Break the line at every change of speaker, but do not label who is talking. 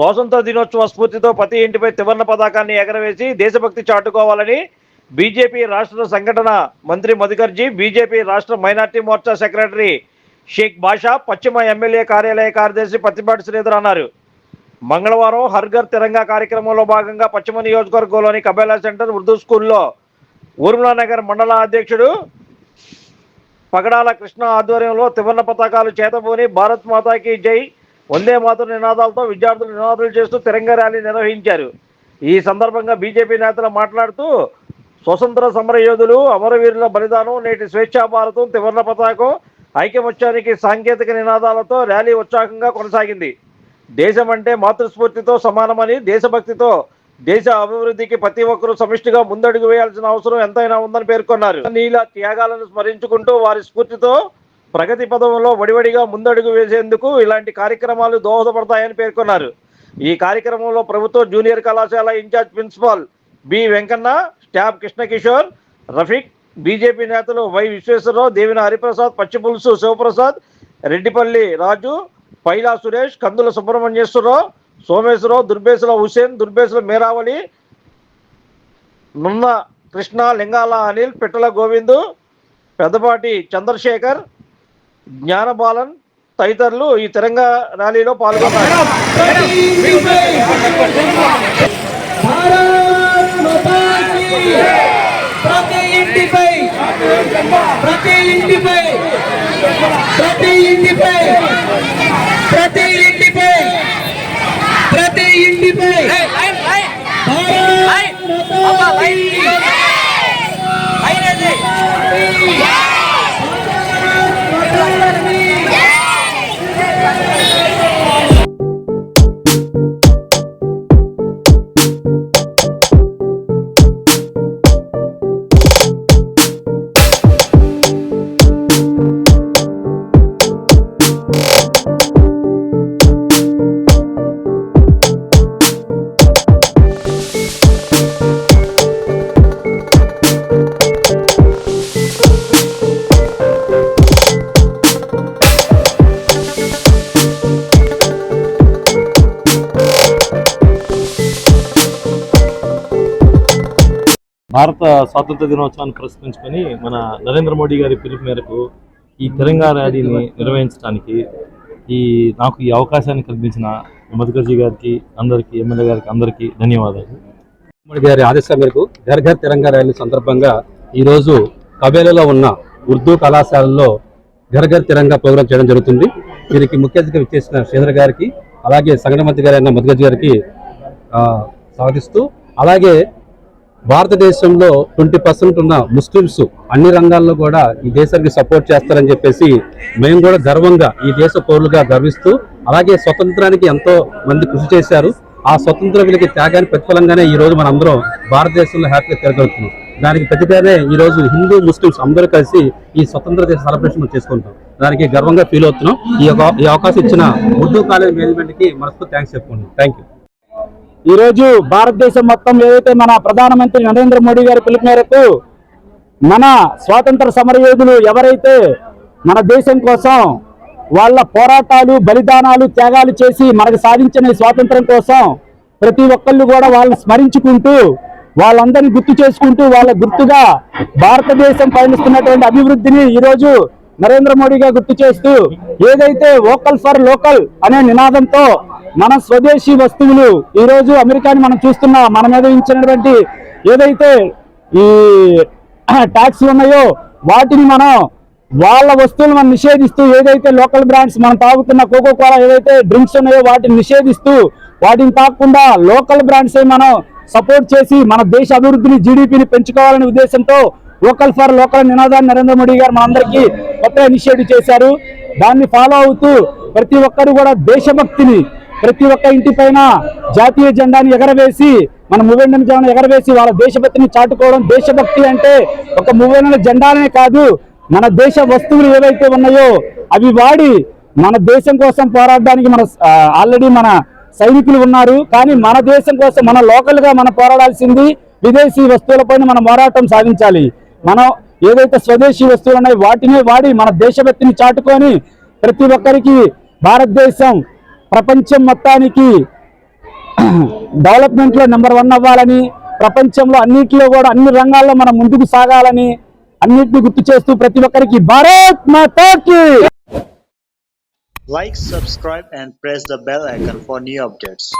స్వాతంత్ర దినోత్సవ స్ఫూర్తితో ప్రతి ఇంటిపై త్రివర్ణ పతాకాన్ని ఎగరవేసి దేశభక్తి చాటుకోవాలని బీజేపీ రాష్ట్ర సంఘటన మంత్రి మధుకర్జీ బీజేపీ రాష్ట్ర మైనార్టీ మోర్చా సెక్రటరీ షేక్ బాషా పశ్చిమ ఎమ్మెల్యే కార్యాలయ కార్యదర్శి పత్తిపాటి శ్రీధర్ అన్నారు. మంగళవారం హర్ఘర్ తిరంగా కార్యక్రమంలో భాగంగా పశ్చిమ నియోజకవర్గంలోని కబేలా సెంటర్ ఉర్దూ స్కూల్లో ఊర్మిళా నగర్ మండల అధ్యక్షుడు పగడాల కృష్ణ ఆధ్వర్యంలో త్రివర్ణ పతాకాలు చేతబోని భారత్ మాతాకి జై. వందే మాతృ నినాదాలతో విద్యార్థులు నినాదాలు చేస్తూ తిరంగ ర్యాలీ నిర్వహించారు. ఈ సందర్భంగా బీజేపీ నేతలు మాట్లాడుతూ స్వతంత్ర సమర యోధులు అమరవీరుల బలిదానం నేటి స్వేచ్ఛా భారతం త్రివర్ణ పతాకం ఐక్యమత్యానికి సాంకేతిక నినాదాలతో ర్యాలీ ఉత్సాహంగా కొనసాగింది. దేశం అంటే మాతృస్ఫూర్తితో సమానమని దేశభక్తితో దేశ అభివృద్ధికి ప్రతి ఒక్కరూ సమిష్టిగా ముందడుగు వేయాల్సిన అవసరం ఎంతైనా ఉందని పేర్కొన్నారు. నీల త్యాగాలను స్మరించుకుంటూ వారి స్ఫూర్తితో ప్రగతి పదంలో వడివడిగా ముందడుగు వేసేందుకు ఇలాంటి కార్యక్రమాలు దోహదపడతాయని పేర్కొన్నారు. ఈ కార్యక్రమంలో ప్రభుత్వ జూనియర్ కళాశాల incharge principal B Venkanna staff Krishnakishore Rafiq BJP నేతలు వై విశ్వేశ్వరరావు దేవిన హరిప్రసాద్ పచ్చిపులుసు శివప్రసాద్ రెడ్డిపల్లి రాజు పైలా సురేష్ కందుల సుబ్రహ్మణ్యేశ్వరరావు సోమేశ్వరరావు దుర్బేసుల హుసేన్ దుర్బేసుల మేరావళి నున్న కృష్ణ లింగాల అనిల్ పిట్టల గోవిందు పెద్దపాటి చంద్రశేఖర్ జ్ఞానబాలన్ తదితరులు ఈ తెలంగాణ ర్యాలీలో పాల్గొన్నారు.
ప్రతి ఇంటిపై భారత
స్వాతంత్ర దినోత్సవాన్ని పురస్కరించుకొని మన నరేంద్ర మోడీ గారి పిలుపు మేరకు ఈ తిరంగా ర్యాలీని నిర్వహించడానికి ఈ నాకు ఈ అవకాశాన్ని కల్పించిన మధుకర్జీ గారికి అందరికీ ఎమ్మెల్యే గారికి అందరికీ ధన్యవాదాలు.
మోడీ గారి ఆదేశం మేరకు ఘర్ ఘర్ తిరంగా ర్యాలీ సందర్భంగా ఈరోజు కబేలలో ఉన్న ఉర్దూ కళాశాలలో ఘర్ ఘర్ తిరంగా ప్రోగ్రాం చేయడం జరుగుతుంది. దీనికి ముఖ్య అతిథిగా విచ్చేసిన శ్రీధర్ గారికి అలాగే సంఘటన మంత్రి గారైన మధుకర్జీ గారికి స్వాగతిస్తూ అలాగే భారతదేశంలో ట్వంటీ పర్సెంట్ ఉన్న ముస్లిమ్స్ అన్ని రంగాల్లో కూడా ఈ దేశానికి సపోర్ట్ చేస్తారని చెప్పేసి మేము కూడా గర్వంగా ఈ దేశ పౌరులుగా గర్విస్తూ అలాగే స్వతంత్రానికి ఎంతో మంది కృషి చేశారు. ఆ స్వతంత్ర వీళ్ళకి త్యాగానికి ప్రతిఫలంగానే ఈ రోజు అందరం భారతదేశంలో హ్యాపీగా తిరగలుగుతున్నాం. దానికి ప్రతిగానే ఈ రోజు హిందూ ముస్లిమ్స్ అందరూ కలిసి ఈ స్వతంత్ర దేశ సెలబ్రేషన్ చేసుకుంటాం. దానికి గర్వంగా ఫీల్ అవుతున్నాం. ఈ యొక్క- ఈ అవకాశం ఇచ్చిన ఉర్దూ కాలేజ్ మేనేజ్మెంట్కి థ్యాంక్స్ చెప్పుకుంటున్నాం. థ్యాంక్ యూ
ఈరోజు భారతదేశం మొత్తం ఏదైతే మన ప్రధానమంత్రి నరేంద్ర మోడీ గారి పిలుపు మేరకు మన స్వాతంత్ర సమరయోధులు ఎవరైతే మన దేశం కోసం వాళ్ళ పోరాటాలు బలిదానాలు త్యాగాలు చేసి మనకు సాధించిన స్వాతంత్రం కోసం ప్రతి ఒక్కళ్ళు కూడా వాళ్ళని స్మరించుకుంటూ వాళ్ళందరినీ గుర్తు చేసుకుంటూ వాళ్ళ గుర్తుగా భారతదేశం పయనిస్తున్నటువంటి అభివృద్ధిని ఈరోజు నరేంద్ర మోడీగా గుర్తు చేస్తూ ఏదైతే వోకల్ ఫర్ లోకల్ అనే నినాదంతో మన స్వదేశీ వస్తువులు ఈరోజు అమెరికాని మనం చూస్తున్న మన మీద ఇచ్చినటువంటి ఏదైతే ఈ ట్యాక్స్ ఉన్నాయో వాటిని మనం వాళ్ళ వస్తువులు మనం నిషేధిస్తూ ఏదైతే లోకల్ బ్రాండ్స్ మనం తాగుతున్న కోకో కోలా ఏదైతే డ్రింక్స్ ఉన్నాయో వాటిని నిషేధిస్తూ వాటిని తాగకుండా లోకల్ బ్రాండ్స్ మనం సపోర్ట్ చేసి మన దేశ అభివృద్ధిని జీడిపిని పెంచుకోవాలనే ఉద్దేశంతో లోకల్ ఫర్ లోకల్ నినాదాన్ని నరేంద్ర మోడీ గారు మనందరికీ కొత్త ఇనిషియేటివ్ చేశారు. దాన్ని ఫాలో అవుతూ ప్రతి ఒక్కరు కూడా దేశభక్తిని ప్రతి ఒక్క ఇంటి పైన జాతీయ జెండాని ఎగరవేసి మన మూవెండల జెండాను ఎగరవేసి వాళ్ళ దేశభక్తిని చాటుకోవడం దేశభక్తి అంటే ఒక మూవెండల జెండాలనే కాదు మన దేశ వస్తువులు ఏవైతే ఉన్నాయో అవి వాడి మన దేశం కోసం పోరాడడానికి మన ఆల్రెడీ మన సైనికులు ఉన్నారు. కానీ మన దేశం కోసం మన లోకల్గా మనం పోరాడాల్సింది విదేశీ వస్తువులపైన మనం పోరాటం సాధించాలి. మనం ఏదైతే స్వదేశీ వస్తువులు ఉన్నాయో వాటిని వాడి మన దేశభక్తిని చాటుకొని ప్రతి ఒక్కరికి భారతదేశం ప్రపంచం మొత్తానికి డెవలప్మెంట్లో నెంబర్ వన్ అవ్వాలని ప్రపంచంలో అన్నిటిలో కూడా అన్ని రంగాల్లో మనం ముందుకు సాగాలని అన్నింటినీ గుర్తు చేస్తూ ప్రతి ఒక్కరికి భారత్ మాతాకి!
Like subscribe and press the bell icon for new updates